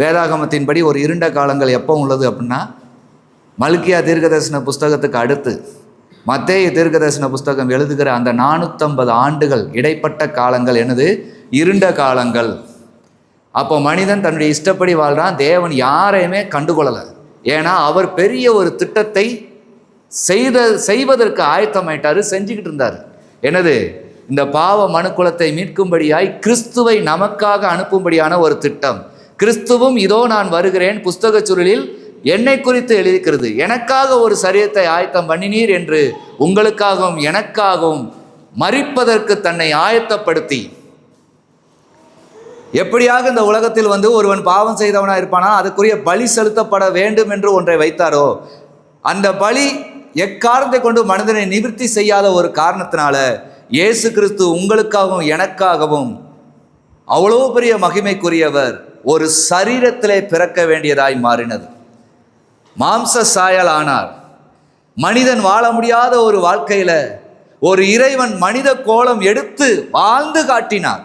வேதாகமத்தின்படி ஒரு இருண்ட காலங்கள் எப்போ உள்ளது அப்படின்னா மல்கியா தீர்க்கதரிசன புஸ்தகத்துக்கு அடுத்து மத்தேய தீர்க்கதரிசன புஸ்தகம் எழுதுகிற அந்த நானூற்றம்பது ஆண்டுகள் இடைப்பட்ட காலங்கள் எனது இருண்ட காலங்கள். அப்போ மனிதன் தன்னுடைய இஷ்டப்படி வாழ்றான் தேவன் யாரையுமே கண்டுகொள்ளலை. ஏன்னா அவர் பெரிய ஒரு திட்டத்தை செய்த செய்வதற்கு ஆயத்தமாயிட்டாரு செஞ்சுக்கிட்டு இருந்தார். எனது இந்த பாவ மனுக்குலத்தை மீட்கும்படியாய் கிறிஸ்துவை நமக்காக அனுப்பும்படியான ஒரு திட்டம். கிறிஸ்துவும் இதோ நான் வருகிறேன் புஸ்தகச் சுருளில் என்னை குறித்து எழுதிக்கிறது எனக்காக ஒரு சரியத்தை ஆயத்தம் பண்ணினீர் என்று உங்களுக்காகவும் எனக்காகவும் மறிப்பதற்கு தன்னை ஆயத்தப்படுத்தி. எப்படியாக இந்த உலகத்தில் வந்து ஒருவன் பாவம் செய்தவனாக இருப்பானா? அதுக்குரிய பலி செலுத்தப்பட வேண்டும் என்று ஒன்றை வைத்தாரோ? அந்த பலி எக்காரணத்தை கொண்டு மனிதனை நிவர்த்தி செய்யாத ஒரு காரணத்தினால இயேசு கிறிஸ்து உங்களுக்காகவும் எனக்காகவும் அவ்வளோ பெரிய மகிமைக்குரியவர். ஒரு சரீரத்திலே பிறக்க வேண்டியதாய் மாறினது. மாம்ச சாயல் ஆனார். மனிதன் வாழ முடியாத ஒரு வாழ்க்கையில் ஒரு இறைவன் மனித கோலம் எடுத்து வாழ்ந்து காட்டினார்.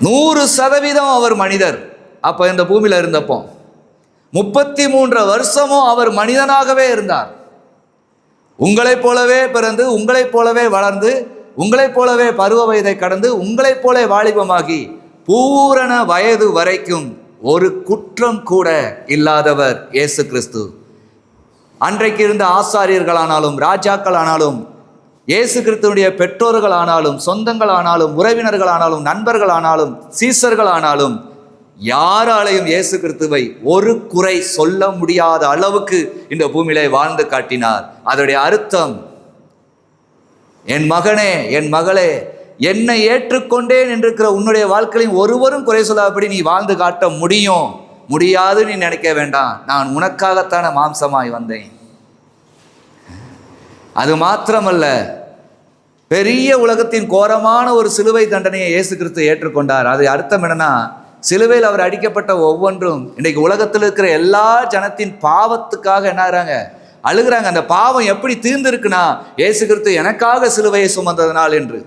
நூறு சதவீதம் அவர் மனிதர். அப்போ இந்த பூமியில் இருந்தப்போ முப்பத்தி மூன்று வருஷமும் அவர் மனிதனாகவே இருந்தார். உங்களைப் போலவே பிறந்து உங்களைப் போலவே வளர்ந்து உங்களைப் போலவே பருவ வயதை கடந்து உங்களைப் போல வாலிபமாகி பூரண வயது வரைக்கும் ஒரு குற்றம் கூட இல்லாதவர் இயேசு கிறிஸ்து. அன்றைக்கு இருந்த ஆசாரியர்களானாலும் ராஜாக்களானாலும் இயேசு கிறிஸ்துவனுடைய பெற்றோர்களானாலும் சொந்தங்களானாலும் உறவினர்களானாலும் நண்பர்களானாலும் சீசர்களானாலும் யாராலையும் இயேசு கிறிஸ்துவை ஒரு குறை சொல்ல முடியாத அளவுக்கு இந்த பூமியிலே வாழ்ந்து காட்டினார். அதோடைய அர்த்தம் என் மகனே என் மகளே என்னை ஏற்றுக்கொண்டேன் என்றிருக்கிற உன்னுடைய வாழ்க்கையிலும் ஒருவரும் குறை சொல்லாதபடி நீ வாழ்ந்து காட்ட முடியும். முடியாது நீ நினைக்க வேண்டாம். நான் உனக்காகத்தான மாம்சமாய் வந்தேன். அது மாத்திரமல்ல பெரிய உலகத்தின் கோரமான ஒரு சிலுவை தண்டனையை இயேசு கிறிஸ்து ஏற்றுக்கொண்டார். அது அர்த்தம் என்னன்னா சிலுவையில் அவர் அடிக்கப்பட்ட ஒவ்வொன்றும் இன்னைக்கு உலகத்தில் இருக்கிற எல்லா ஜனத்தின் பாவத்துக்காக என்னாகிறாங்க அழுகிறாங்க. அந்த பாவம் எப்படி தீர்ந்திருக்குன்னா இயேசு கிறிஸ்து எனக்காக சிலுவையை சுமந்ததனால் என்று.